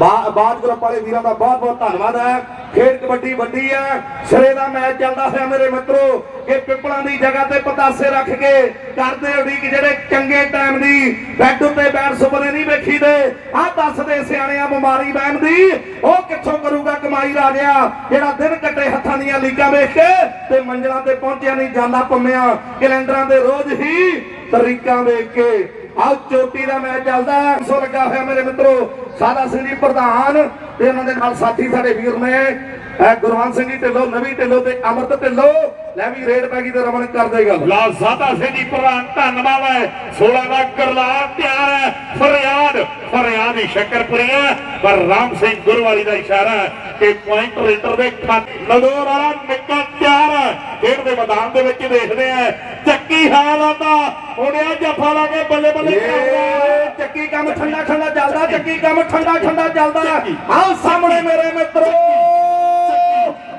ਬਾਜ ਗਰੁੱਪ ਵਾਲੇ ਵੀਰਾਂ ਦਾ ਬਹੁਤ ਬਹੁਤ ਧੰਨਵਾਦ ਹੈ। ਖੇਡ ਕਬੱਡੀ ਵੱਡੀ ਹੈ। ਸਿਰੇ ਦਾ ਮੈਚ ਚੱਲਦਾ ਹੋਇਆ ਮੇਰੇ ਮਿੱਤਰੋ, ਕਿ ਪਿੱਪਲਾਂ ਦੀ ਜਗ੍ਹਾ ਤੇ ਪਤਾਸੇ ਰੱਖ ਕੇ ਕਰਦੇ ਉਡੀਕ ਜਿਹੜੇ ਚੰਗੇ ਟਾਈਮ ਦੀ ਬੈੱਡ ਉੱਤੇ ਬੈਠ ਸੁਪਨੇ ਨਹੀਂ ਵੇਖੀਦੇ। ਆਹ ਦੱਸਦੇ ਸਿਆਣਿਆਂ ਬਿਮਾਰੀ ਬੈਨ ਦੀ। ਉਹ ਕਿੱਥੋਂ ਕਰੂਗਾ ਕਮਾਈ ਰਾਜਿਆ? ਜਿਹੜਾ ਦਿਨ ਕੱਟੇ ਹੱਥਾਂ ਦੀਆਂ ਲੀਕਾਂ ਵੇਖ ਕੇ ਤੇ ਮੰਜ਼ਲਾਂ ਤੇ ਪਹੁੰਚਿਆ ਨਹੀਂ ਜਾਂਦਾ ਪੰਮਿਆ। ਕੈਲੰਡਰਾਂ ਦੇ ਰੋਜ਼ ਹੀ ਤਰੀਕਾਂ ਵੇਖ ਕੇ। ਆਹ ਚੋਟੀ ਦਾ ਮੈਚ ਚੱਲਦਾ ਸੋ ਲੱਗਾ ਹੋਇਆ ਮੇਰੇ ਮਿੱਤਰੋ ਸਾਦਾ ਸਿੰਘ ਜੀ ਪ੍ਰਧਾਨ ਤੇ ਉਹਨਾਂ ਦੇ ਨਾਲ ਸਾਥੀ ਸਾਡੇ ਵੀਰ ਨੇ ਇਹ ਗੁਰਵੰਤ ਸਿੰਘ ਜੀ ਢਿੱਲੋਂ ਨਵੀ ਢਿੱਲੋਂ ਤੇ ਅਮਰਤ ਢਿੱਲੋਂ ਲੈ ਵੀ ਰੇਡ ਪੈ ਗਈ ਤੇ ਰਮਨ ਕਰ ਦੇ ਗੱਲ। ਲਾਜ਼ਾਦਾ ਸਿੰਘ ਪ੍ਰਧਾਨ ਧੰਨਵਾਦ ਹੈ। 16 ਦਾ ਗਰਲਾਲ ਤਿਆਰ ਹੈ। ਫਰਿਆਦ ਫਰਿਆਦ ਹੀ ਸ਼ਕਰਪੁਰੀ ਹੈ। ਪਰ ਰਾਮ ਸਿੰਘ ਗੁਰਵਾਲੀ ਦਾ ਇਸ਼ਾਰਾ ਹੈ ਕਿ ਪੁਆਇੰਟ ਰੇਡਰ ਦੇ ਖਾਤੇ ਨਦੋਰ ਵਾਲਾ ਨਿੱਕਾ ਤਿਆਰ ਹੈ। ਖੇਡ ਦੇ ਮੈਦਾਨ ਦੇ ਵਿੱਚ ਦੇਖਦੇ ਆ। ਚੱਕੀ ਹਾਲ ਆਂਦਾ ਹੁਣ ਇਹ ਜੱਫਾ ਲਾ ਕੇ ਬੱਲੇ ਬੱਲੇ ਕਰਦਾ ਚੱਕੀ ਕੰਮ ਠੰਡਾ ਠੰਡਾ ਚੱਲਦਾ ਚੱਕੀ ਕੰਮ ਠੰਡਾ ਠੰਡਾ ਚੱਲਦਾ। ਆਹ ਸਾਹਮਣੇ ਮੇਰੇ ਮਿੱਤਰੋ।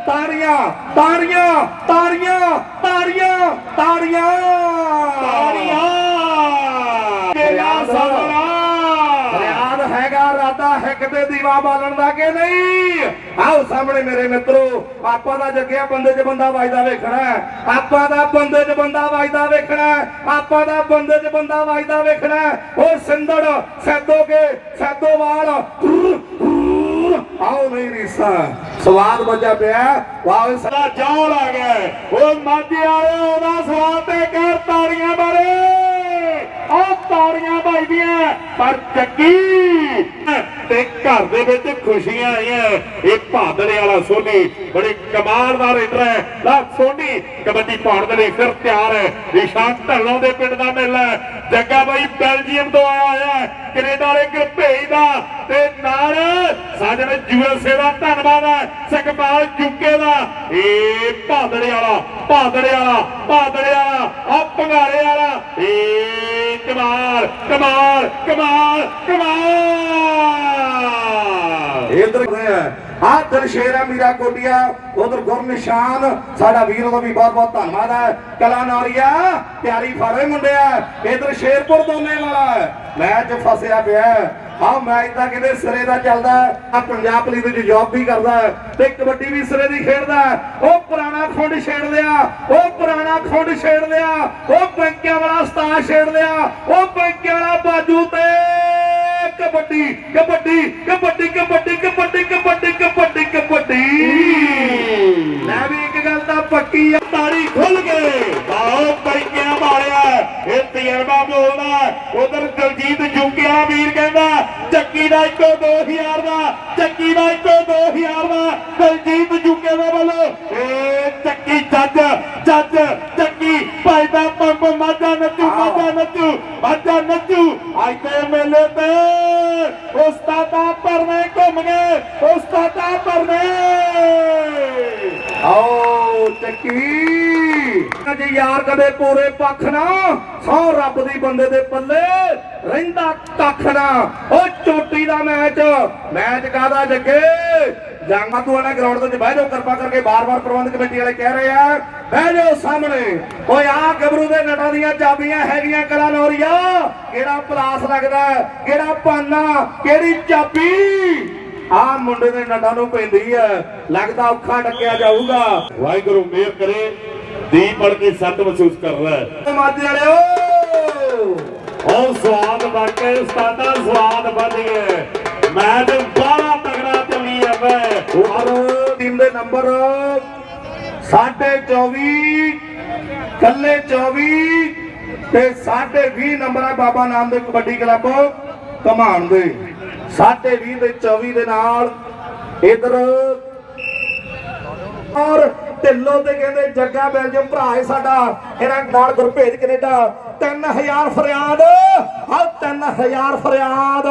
ਤਾੜੀਆਂ ਤਾੜੀਆਂ ਤਾੜੀਆਂ ਤਾੜੀਆਂ ਤਾੜੀਆਂ। ਤਾੜੀਆਂ ਤੇਰਾ ਸਾਹਮਣਾ ਫਰਿਆਦ ਹੈਗਾ ਰਾਦਾ ਹੈ ਕਿਤੇ ਦੀਵਾ ਬਾਲਣ ਦਾ ਕਿ ਨਹੀਂ? ਆਓ ਸਾਹਮਣੇ ਮੇਰੇ ਮਿੱਤਰੋ, ਆਪਾਂ ਦਾ ਜੱਗਿਆ ਬੰਦੇ 'ਚ ਬੰਦਾ ਵੱਜਦਾ ਵੇਖਣਾ ਹੈ। ਆਪਾਂ ਦਾ ਬੰਦੇ 'ਚ ਬੰਦਾ ਵੱਜਦਾ ਵੇਖਣਾ ਆਪਾਂ ਦਾ ਬੰਦੇ 'ਚ ਬੰਦਾ ਵੱਜਦਾ ਵੇਖਣਾ ਉਹ ਸਿੰਦੜ, ਸੈਦੋ ਸੈਦੋਵਾਲ ਆਓ ਨਹੀਂ ਰੀਸਾ। ਸਵਾਦ ਵੱਜਾ ਪਿਆ। ਵਾਹ ਇਸ- ਦਾ ਆ ਗਿਆ ਉਹ ਮਾਝੇ ਵਾਲੇ ਉਹਦਾ ਸਵਾਲ ਤੇ ਕਰ ਤਾੜੀਆਂ ਬਾਰੇ। ਉਹ ਤਾੜੀਆਂ ਵੱਜਦੀਆਂ, ਪਰ ਚੱਕੀ। ਤੇ ਘਰ ਦੇ ਵਿੱਚ ਖੁਸ਼ੀਆਂ ਆਈਆਂ। ਇਹ ਭਾਦੜੇ ਵਾਲਾ ਸੋਨੀ, ਬੜੇ ਕਮਾਲ ਦਾ ਰੇਡਰ ਹੈ। ਲਾ ਸੋਨੀ, ਕਬੱਡੀ ਪਾਉਣ ਦੇ ਲਈ ਫਿਰ ਤਿਆਰ ਹੈ। ਨਿਸ਼ਾਨ ਢੱਲੋਂ ਦੇ ਪਿੰਡ ਦਾ ਮੇਲਾ ਜੱਗਾ ਬਾਈ ਬੈਲਜੀਅਮ ਤੋਂ ਆਇਆ ਹੋਇਆ ਕੈਨੇਡਾ ਵਾਲੇ ਗਰਭੇਜ ਦਾ। ਤੇ ਨਾਲ ਸਾਜਣ ਯੂਐਸਏ ਦਾ ਧੰਨਵਾਦ ਹੈ। ਸੁਖਪਾਲ ਜੁਕੇ ਦਾ। ਇਹ ਭਾਦੜੇ ਵਾਲਾ ਭਾਦੜੇ ਵਾਲਾ ਭਾਦੜੇ ਵਾਲਾ ਆ ਪੰਗਾਰੇ ਵਾਲਾ। ਇਹ ਕਮਾਲ ਕਮਾਲ ਕਮਾਲ ਕਮਾਲ। ਇਧਰ ਆ। ਦਿਲਸ਼ੇਰ ਮੀਰਾ ਕੋਟੀਆ। ਉਧਰ ਗੁਰਨਿਸ਼ਾਨ ਸਾਡਾ ਵੀਰ ਦਾ ਵੀ ਬਹੁਤ ਬਹੁਤ ਧੰਨਵਾਦ ਹੈ। ਕਲਾ ਨਾਰੀਆ, ਤਿਆਰੀ ਫਾੜੇ ਮੁੰਡਿਆ ਇਧਰ ਸ਼ੇਰਪੁਰ ਦੋਨੇ ਵਾਲਾ। ਮੈਚ ਫਸਿਆ ਪਿਆ ਹੈ। ਮੈਚ ਤਾਂ ਕਿਤੇ ਸਿਰੇ ਦਾ ਚੱਲਦਾ ਆ ਪੰਜਾਬ ਪੁਲਿਸ ਵਿੱਚ ਜੌਬ ਵੀ ਕਰਦਾ ਤੇ ਕਬੱਡੀ ਵੀ ਸਿਰੇ ਦੀ ਖੇਡਦਾ ਉਹ ਪੁਰਾਣਾ ਖੁੰਡ ਛੇੜ ਲਿਆ ਉਹ ਪੁਰਾਣਾ ਖੁੰਡ ਛੇੜ ਲਿਆ ਉਹ ਬੈਂਕਿਆਂ ਵਾਲਾ ਸਤਾ ਛੇੜ ਲਿਆ ਉਹ ਬੈਂਕਿਆਂ ਵਾਲਾ ਬਾਜੂ ਤੇ। ਕਬੱਡੀ ਕਬੱਡੀ ਕਬੱਡੀ ਕਬੱਡੀ ਕਬੱਡੀ ਕਬੱਡੀ ਕਬੱਡੀ ਕਬੱਡੀ ਲੈ ਵੀ ਇੱਕ ਗੱਲ ਤਾਂ ਪੱਕੀ ਆ ਤਾੜੀ ਖੁੱਲ ਗਏ ਬਾਹੋ ਪੈਕਿਆਂ ਵਾਲਿਆ ਇਹ ਤਜਰਬਾ ਬੋਲਦਾ ਉਧਰ ਦਲਜੀਤ ਜੁੰਕਿਆ ਵੀਰ ਕਹਿੰਦਾ ਚੱਕੀ ਦਾ ਇੱਕੋ 2000 ਦਾ ਚੱਕੀ ਦਾ ਇੱਕੋ 2000 ਦਾ ਦਲਜੀਤ ਜੁੰਕੇ ਦਾ ਵੱਲੋਂ ਏ ਚੱਕੀ ਜੱਜ ਜੱਜ ਚੱਕੀ ਭਾਈ ਦਾ પણ માતા નતું માતા નતું માતા નતું આજ તે મે લેતે ઉસ તાતા પર ને કો મને ઉસ તાતા પર ને આઓ તકી કਦੇ યાર ਕਦੇ ਪੂਰੇ ਪੱਖ ਨਾ ਸੌ ਰੱਬ ਦੀ ਬੰਦੇ ਦੇ ਪੱਲੇ ਰਹਿੰਦਾ ਕੱਖ ਨਾ ਉਹ ਚੋਟੀ ਦਾ ਮੈਚ ਮੈਚ ਕਾਦਾ ਜੱਗੇ ਜਾਂਗਾ ਤੂੰ ਇਹਨਾਂ ਗਰਾਊਂਡ ਦੇ ਵਿੱਚ ਬਹਿ ਜਾਓ ਕਿਰਪਾ ਕਰਕੇ ਬਾਰ-ਬਾਰ ਪ੍ਰਬੰਧਕ ਕਮੇਟੀ ਵਾਲੇ ਕਹਿ ਰਹੇ ਆ ਬਹਿ ਜਾਓ ਸਾਹਮਣੇ। ਓਏ ਆ ਗੱਭਰੂ ਦੇ ਨਟਾਂ ਦੀਆਂ ਚਾਬੀਆਂ ਹੈਗੀਆਂ ਕਲਾ ਨੌਰੀਆ ਕਿਹੜਾ ਪਲਾਸ ਲੱਗਦਾ ਕਿਹੜਾ ਪਾਨਾ ਕਿਹੜੀ ਚਾਬੀ? ਆ ਮੁੰਡੇ ਦੇ ਨਟਾਂ ਨੂੰ ਪੈਂਦੀ ਐ ਲੱਗਦਾ ਔਖਾ ਟੱਕਿਆ ਜਾਊਗਾ। ਵਾਹਿਗੁਰੂ ਮਿਹਰ ਕਰੇ ਦੀ ਪੜ ਕੇ ਸੱਤ ਮਹਿਸੂਸ ਕਰ ਰਿਹਾ ਹੈ। ਮਾਝੇ ਵਾਲਿਓ! ਉਹ ਸਵਾਦ ਬਣ ਕੇ ਉਸਤਾਦਾ ਸਵਾਦ ਬੜਾ ਤਗੜਾ ਚੱਲੀ ਜਾਂਦਾ ਔਰ ਟੀਮ ਦੇ ਨੰਬਰ 24 ਕੱਲੇ 24 ਤੇ 20 ਨੰਬਰ ਹੈ ਬਾਬਾ ਨਾਮਦੇਵ ਕਬੱਡੀ ਕਲੱਬ ਕਮਾਨ ਦੇ। 20 ਤੇ 24 ਦੇ ਨਾਲ ਇਧਰ ਔਰ ਢਿੱਲੋਂ ਤੇ ਕਹਿੰਦੇ ਜੱਗਾ ਬੈਲਜੀਅਮ ਭਰਾ ਹੈ ਸਾਡਾ। ਇਹਨਾਂ ਨਾਲ ਗੁਰਭੇਜ ਕੈਨੇਡਾ 3000 ਫਰਿਆਦ ਆ 3000 ਫਰਿਆਦ।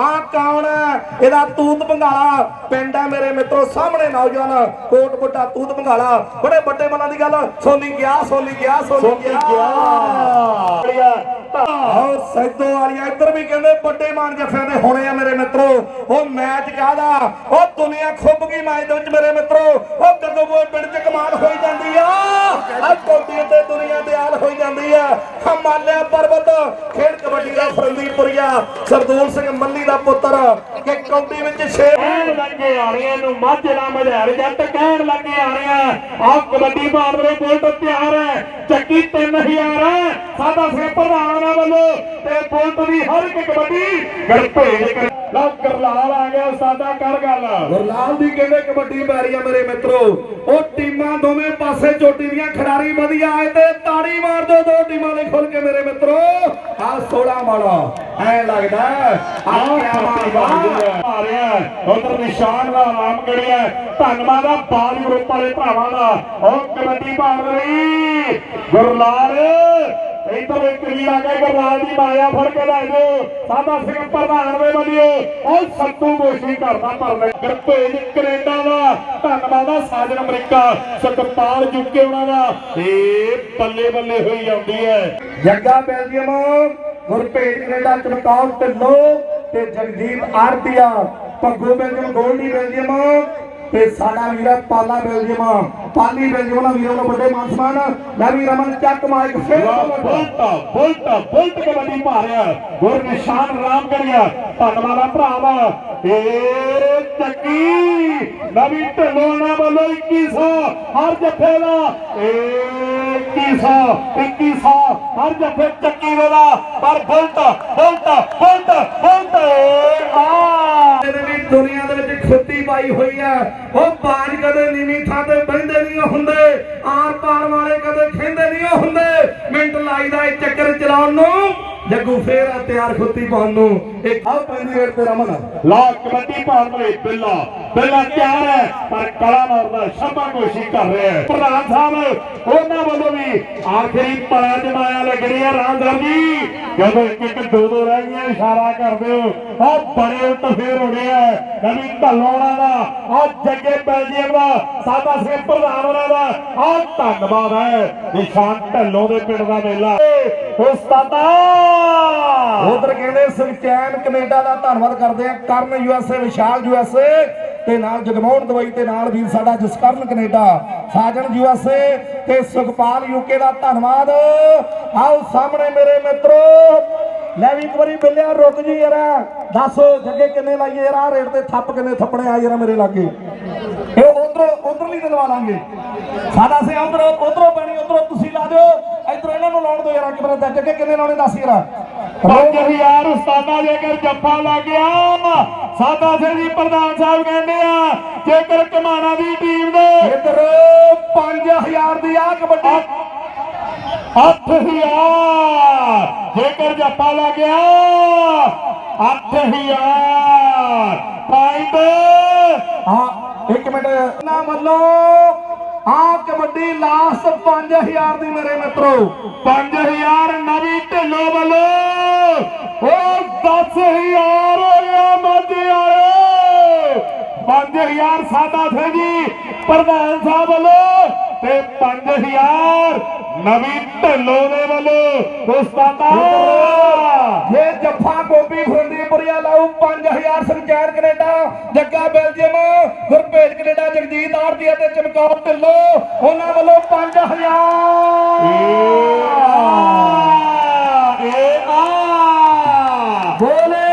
ਆ ਕੌਣ ਹੈ? ਇਹਦਾ ਤੂਤ ਬੰਗਾਲਾ। ਪਿੰਡ ਹੈ ਮੇਰੇ ਮਿੱਤਰੋ ਸਾਹਮਣੇ ਨੌਜਵਾਨ ਕੋਟ ਬੁੱਟਾ ਤੂਤ ਬੰਗਾਲਾ। ਬੜੇ ਵੱਡੇ ਮਨਾਂ ਦੀ ਗੱਲ ਸੋਨੀ ਗਿਆ ਸੋਨੀ ਗਿਆ ਸੋਨੀ ਗਿਆ। ਆਹ ਸੈਦੋ ਵਾਲੀਆ ਇੱਧਰ ਵੀ ਕਹਿੰਦੇ ਵੱਡੇ ਮਾਨ ਜਫਿਆਂ ਦੇ ਹੋਣੇ ਆ ਮੇਰੇ ਮਿੱਤਰੋ। ਉਹ ਮੈਚ ਕਾਹਦਾ? ਉਹ ਦੁਨੀਆ ਖੁੱਬ ਗਈ ਮੈਚ ਦੇ ਵਿੱਚ ਮੇਰੇ ਮਿੱਤਰੋ। ਉਹ ਕਦੋਂ ਉਹ ਪਿੰਡ 'ਚ ਕਮਾਲ ਹੋਈ ਜਾਂਦੀ ਆ? ਆ ਕੋਟੀ ਤੇ ਦੁਨੀਆ ਦੇ ਹਾਲ ਹੋਈ ਜਾਂਦੀ ਆ। ਹਿਮਾਲਿਆ ਪਰਬਤ। ਖੇਡ ਕਬੱਡੀ ਦਾ ਫਰੰਦੀਪੁਰੀਆ ਸਰਦੂਲ ਸਿੰਘ ਮੱਲੀ ਦਾ ਪੁੱਤਰ, ਕਿ ਕੌਡੀ ਵਿੱਚ ਛੇ ਕਹਿਣ ਲੱਗੇ ਆ ਨੂੰ ਮਾਝੇ ਦਾ ਜੱਟ ਕਹਿਣ ਲੱਗੇ ਆ ਆਹ ਕਬੱਡੀ ਭਾਰਤ ਦੇ ਬੁਲਟ ਤਿਆਰ ਹੈ। ਚੱਕੀ 3000 ਹੈ। ਸਾਡਾ ਸਿੰਘ ਪ੍ਰਧਾਨਾਂ ਵੱਲੋਂ ਤੇ ਬੁਲਟ ਦੀ ਹਰ ਇੱਕ ਕਬੱਡੀ ਗੜਭੇਜ ਲਓ ਕਰਲਾਲ ਆ ਗਿਆ ਸਾਡਾ ਕਰ ਗੱਲ। ਗੁਰਲਾਲ ਦੀ ਕਹਿੰਦੇ ਕਬੱਡੀ ਰਹੀ ਆ ਮੇਰੇ ਮਿੱਤਰੋ? ਉਹ ਟੀਮਾਂ ਦੋਵੇਂ ਪਾਸੇ ਚੋਟੀ ਦੀਆਂ ਖਿਡਾਰੀ ਵਧੀਆ ਆਏ ਤੇ ਤਾੜੀ ਮਾਰ ਦੋ ਦੋ ਟੀਮਾਂ ਦੇ ਖੁੱਲ ਕੇ ਮੇਰੇ ਮਿੱਤਰੋ। ਆ 16 ਵਾਲਾ ਐ ਲੱਗਦਾ ਆ ਕਿਆ ਮਾਰਦਾ ਆ ਰਿਹਾ ਉਧਰ ਨਿਸ਼ਾਨ ਦਾ ਨਾਮ ਗੜਿਆ ਧੰਨਵਾਦ ਆ ਬਾਲ ਗਰੁੱਪ ਵਾਲੇ ਭਰਾਵਾਂ ਦਾ। ਉਹ ਕਬੱਡੀ ਭਾਰਤ ਲਈ। ਗੁਰਲਾਲ ਇਧਰ ਇੱਕ ਵੀਰ ਆ ਗਿਆ ਗੁਰਲਾਲ ਦੀ ਮਾਇਆ ਫੜ ਕੇ ਲੈ ਜਾਓ। ਸਾਦਾ ਸਿੰਘ ਪ੍ਰਧਾਨ ਦੇ ਵੱਲੋਂ ਉਹ ਸੱਤੂ ਗੋਸ਼ੀ ਕਰਦਾ ਪਰਲੇ ਗਰਭੇਜ ਕੈਨੇਡਾ ਦਾ। ਧੰਨਵਾਦ ਆ ਸਾਜਨ ਅਮਰੀਕਾ। ਸਤਪਾਲ ਜੁਕੇ ਉਹਨਾਂ ਦਾ। ਇਹ ਬੱਲੇ ਬੱਲੇ ਹੋਈ ਜਾਂਦੀ ਹੈ। ਜੱਗਾ ਬੈਲਜੀਅਮ ਗੁਰਪ੍ਰੀਤ ਕੈਨੇਡਾ, ਚਮਕੌਰ, ਢਿੱਲੋਂ ਤੇ ਜਗਜੀਤ ਆਰਤੀਆ ਪੱਗੂ ਬੈਲਜੀਅਮ, ਗੋਲਡੀ ਬੈਲਜੀਅਮ। ਤੇ ਸਾਡਾ ਵੀਰਾ ਪਾਲਾ ਬੈਲਜੀਅਮ ਪਾਲੀ ਬੈਲਜੀਅਮ ਦਾ ਵੀਰਾਂ ਨੂੰ ਵੱਡੇ ਮਾਨ ਸਨਮਾਨ। ਲੈ ਵੀ ਰਮਨ ਚੱਕ ਮਾਈਕ ਫੇਰ ਬੁਲਟ ਬੁਲਟ ਬੁਲਟ ਕਬੱਡੀ ਮਾਰਿਆ ਗੁਰ ਨਿਸ਼ਾਨ ਰਾਮ ਕਰਿਆ। ਧੰਨਵਾਦ ਭਰਾਵਾ। ਏ ਚੱਕੀ ਨਵੀਂ ਢਲੋਣਾ ਵੱਲੋਂ 2100 ਹਰ ਜੱਫੇ ਦਾ। ਏ 2100 2100 ਹਰ ਜੱਫੇ ਚੱਕੀ ਦਾ ਪਰ ਬੁਲਟ ਬੁਲਟ ਬੁਲਟ ਬੁਲਟ। ਆ। ਇਹਦੇ ਵੀ ਦੁਨੀਆ ਦੇ ਵਿੱਚ ਖੁੱਤੀ ਪਾਈ ਹੋਈ ਹੈ। ਉਹ ਬਾਜ ਕਦੇ ਨੀਵੀਂ ਥਾਂ ਤੇ ਬਹਿੰਦੇ ਨਹੀਂ ਹੁੰਦੇ। ਆਰ ਪਾਰ ਵਾਲੇ ਕਦੇ ਖੇਂਦੇ ਨਹੀਂ ਹੁੰਦੇ। ਮਿੰਟ ਲਾਈਦਾ ਇਹ ਚੱਕਰ ਚਲਾਉਣ ਨੂੰ। ਜੱਗੂ ਫੇਰ ਆ ਤਿਆਰ ਖੁੱਤੀ ਪਾਉਣ ਨੂੰ। ਇੱਕ ਆਹ ਪੈਂਦੀ ਰੇਟ ਤੇ ਰਮਨ ਲਾ ਕਬੱਡੀ ਪਾਉਣ ਲਈ ਬਿੱਲਾ। ਬਿੱਲਾ ਤਿਆਰ ਹੈ, ਪਰ ਕਲਾ ਮਾਰਦਾ, ਸ਼ਰਮਾ ਕੋਸ਼ਿਸ਼ ਕਰ ਰਿਹਾ ਹੈ। ਪ੍ਰਧਾਨ ਸਾਹਿਬ, ਉਹਨਾਂ ਵੱਲੋਂ ਵੀ ਆਖਰੀ ਪੜਾ ਜਮਾਇਆ ਲੱਗਣੀ ਹੈ ਰਾਮ ਸਾਹਿਬ ਜੀ। ਜਦੋਂ ਇੱਕ ਇੱਕ ਦੋ ਦੋ ਰਹਿ ਗਈਆਂ, ਇਸ਼ਾਰਾ ਕਰਦੇ ਹੋ। ਆ ਬੜੇ ਉਲਟਫੇਰ ਹੋਣੇ ਆ। ਨਵੀਂ ਢੱਲੋਣਾ ਦਾ ਆ ਜੱਗੇ ਬੈਲਜੀਅਮ ਦਾ ਸਾਦਾ ਸਿੰਘ ਪ੍ਰਧਾਨ ਉਹਨਾਂ ਦਾ। ਆ ਧੰਨਵਾਦ ਹੈ, ਨਿਸ਼ਾਨ ਢੱਲੋਂ ਦੇ ਪਿੰਡ ਦਾ ਮੇਲਾ। ਉਸਤਾਦਾ ਉਧਰ ਕਹਿੰਦੇ ਸੁਖਚੈਨ ਕੈਨੇਡਾ ਦਾ ਧੰਨਵਾਦ ਕਰਦੇ ਆ। ਕਰਨ ਯੂਐਸਏ ਵਿਸ਼ਾਲ ਯੂਐਸਏ ਤੇ ਨਾਲ ਜਗਮੋਹਨ ਦਵਾਈ ਤੇ ਨਾਲ ਵੀਰ ਸਾਡਾ ਜਸਕਰਨ ਕੈਨੇਡਾ, ਸਾਜਣ ਯੂਐਸਏ ਤੇ ਸੁਖਪਾਲ ਯੂਕੇ ਦਾ ਧੰਨਵਾਦ। ਆਓ ਸਾਹਮਣੇ ਮੇਰੇ ਮਿੱਤਰੋ, ਲੈ ਵੀ ਇੱਕ ਵਾਰੀ ਬਿੱਲਿਆ, ਰੁਕ ਜੀ ਯਾਰ, ਦੱਸ ਜੱਗੇ ਕਿੰਨੇ ਲਾਈਏ ਯਾਰ, ਆਹ ਰੇਟ ਤੇ ਥੱਪ ਕਿੰਨੇ ਥੱਪਣੇ ਆ ਯਾਰ ਮੇਰੇ ਲਾਗੇ। ਇਹ ਉਧਰੋਂ ਉਧਰਲੀ ਦਿਲਵਾ ਲਾਂਗੇ। ਸਾਡਾ ਸੇ ਉਧਰੋਂ ਉਧਰੋਂ ਪੈਣੀ, ਉਧਰੋਂ ਤੁਸੀਂ ਲਾ ਦਿਓ। ਇਧਰ ਇਹਨਾਂ ਨੂੰ ਲਾਉਣ ਦਿਓ ਯਾਰ ਕਿ ਮੇਰਾ ਜੱਗੇ ਕਿੰਨੇ ਲਾਉਣੇ ਦੱਸ ਯਾਰ। 5000 ਉਸਤਾਦਾ ਜੇਕਰ ਜੱਫਾ ਲੱਗ ਗਿਆ ਸਾਦਾ ਸਿੰਘ ਜੀ ਪ੍ਰਧਾਨ ਸਾਹਿਬ ਕਹਿੰਦੇ ਆ ਜੇਕਰ ਕਮਾਣਾ ਦੀ ਟੀਮ ਦੇ ਇਧਰ 5000 ਦੀ ਆ ਕਬੱਡੀ। 8000 ਜੇਕਰ ਜੱਫਾ ਲੱਗ ਗਿਆ 8000 ਪੁਆਇੰਟ ਹਾਂ ਇੱਕ ਮਿੰਟ। ਨਾ ਮੰਨੋ ਆ ਕਬੱਡੀ ਲਾਸਟ 5000 ਦੀ ਮੇਰੇ ਮਿੱਤਰੋ। 5000 ਨਵੀਂ ਢਿੱਲੋਂ ਵੱਲੋਂ। ਉਹ 10000 ਹੋ ਗਿਆ ਮਾਝੇ ਵਾਲੇ 5000 ਸਾਦਾ ਸਿੰਘ ਜੀ ਪ੍ਰਧਾਨ ਸਾਹਿਬ ਵੱਲੋਂ ਤੇ 5000 ਨਵੀਂ ਢਿੱਲੋਂ ਦੇ ਵੱਲੋਂ। ਉਸਤਾਦਾ ਜੇ ਜੱਫਾ ਗੋਪੀ ਫਰੰਦੀਪੁਰੀਆ ਲਾਉ 5000 ਸੰਚਾਰ Canada Jagga Belgium Gurpej Canada Jagjit Aarti ਅਤੇ ਚਮਕੌਰ ਢਿੱਲੋਂ ਉਹਨਾਂ ਵੱਲੋਂ 5000 ਇਹ ਆ। ਬੋਲੇ